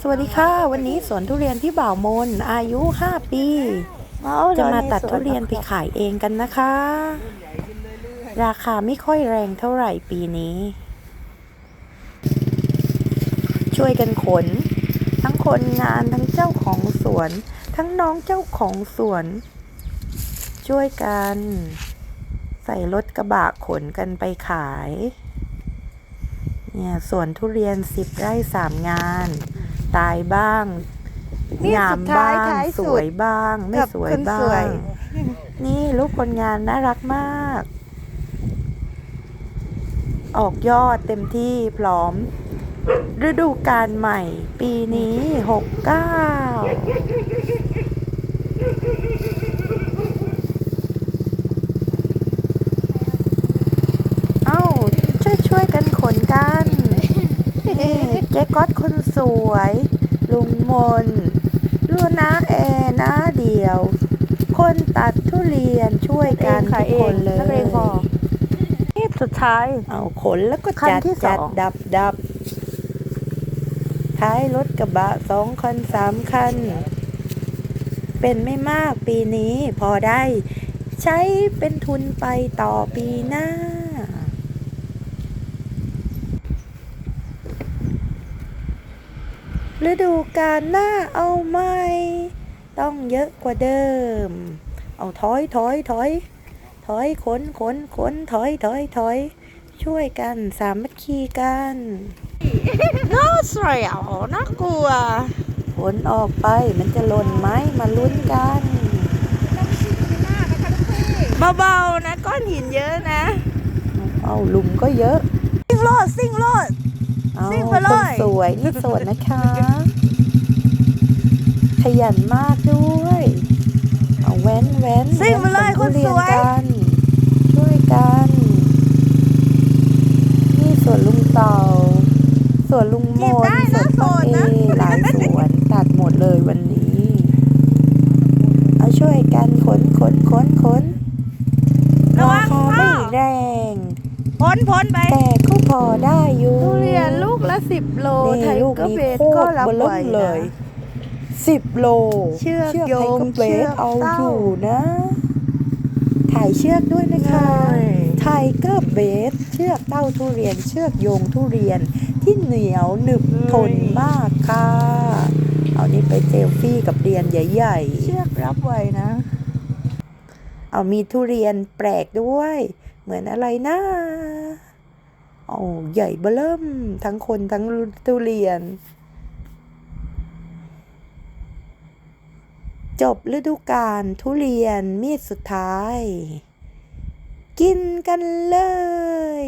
สวัสดีค่ะ วันนี้สวนทุเรียนที่บ่าวมน อายุ 5 ปี จะมาตัดทุเรียนไปขายเองกันนะคะ ราคาไม่ค่อยแรงเท่าไหร่ปีนี้ ช่วยกันขน ทั้งคนงานทั้งเจ้าของสวน ทั้งน้องเจ้าของสวน ช่วยกัน ใส่รถกระบะขนกันไปขาย เนี่ยสวนทุเรียนสิบไร่สามงาน ตายบ้างนี่งาสุมดท้าบ้ายงท้ายสสุวดยบ้าง ไม่กับสวยคนบ้าสวย ง นี่ลูกคนงานน่ารักมาก ออกยอดเต็มที่พร้อม ฤดูกาลใหม่ ปีนี้หกเก้าเอ้า ช่วยช่วยๆกันขนกันนี่ เจ๊ก๊อตคนสวย ลุงมนลูนาแอร์นะเดียว คนตัดทุเรียนช่วยกันขายทุกเอคงนเลยนักเลงพอนี่สุดท้าย เอาขนแล้วก็คันจัดที่สจัดองดับดับ ท้ายรถกระบะสองคันสามคัน เป็นไม่มากปีนี้พอได้ ใช้เป็นทุนไปต่อปีหน้า ฤดูกาลหน้าเอาไหมต้องเยอะกว่าเดิม เอาถอยถอยถอย ถอยขนขนขนถอยถอยถอย ช่วยกันสามัคคีกันน่าเสียวน่ากลัวขนออกไปมันจะหล่นไหมมาลุ้นกันเบาๆนะก้อนหินเยอะนะ เอาหลุมก็เยอะซิ่งโลดซิ่งโลดเอาซิ่งไปเลคนยสวยนี่สวยนะคะ ขยันมากด้วย เอาแว้นแว้นซิ่งไปเลยแว้คนสวยทุเรีนกันช่วยกัน นี่สวนลุงเต่าสวนลุงมจีบนได้สวนะนโสป้าดเอนะหลายสวนตัดหมดเลยวันนี้ เอาช่วยกันขนขนขนขนระวัรางคาพ่อ ไม่แรง พ้นพ้นไป แต่ก็พอได้อยู่ทุเรียนลูกละสิบโลนี่ไทยลูกก็นี้เบสโคก็ตรรับเบไหวล่มนะเลยสิบโล เชือกไทยโยงก็เบเชืสอกเอาเต้าอยู่นะ ถ่ายเชือกด้วยนะคะใช่ไทเกอร์เบสเชือกเต้าทุเรียนเชือกโยงทุเรียนที่เหนียวหนึบทนมากค่ะ เอานี่ไปเซลฟี่กับเรียนใหญ่เชือกรับไหวนะๆเอามีทุเรียนแปลกด้วย เหมือนอะไรนะโอ้ใหญ่เบ้อเริ่มทั้งคนทั้งทุเรียน จบฤดูกาลทุเรียนมีดสุดท้าย กินกันเลย